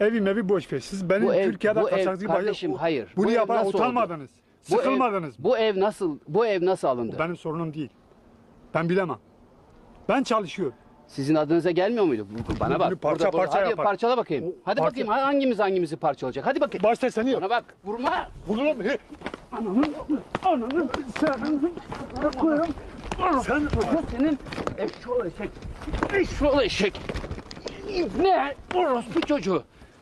Evim evi boş ver. Siz benim Bu ev- Türkiye'de bu ev- kaçakçı kardeşim, başı... hayır. Bunu Bu yapan nasıl oldu? utanmadınız. Bu ev- Sıkılmadınız. Bu ev nasıl bu ev nasıl alındı? Benim sorunum değil. Ben bilemem. Ben çalışıyorum. Sizin adınıza gelmiyor muydu? Bu- Bana bak. Bunu parça parça Hadi yapar. parçala bakayım. O Hadi parça- bakayım hangimiz hangimizi parçalayacak. Hadi bakayım. Başta seni. Bana bak. Vurma. Vururum. Ananın, ananın, senin, koyarım. Sen, Senin eşşoğlu eşek. Eşşoğlu eşek. Ne? Orospu çocuğu.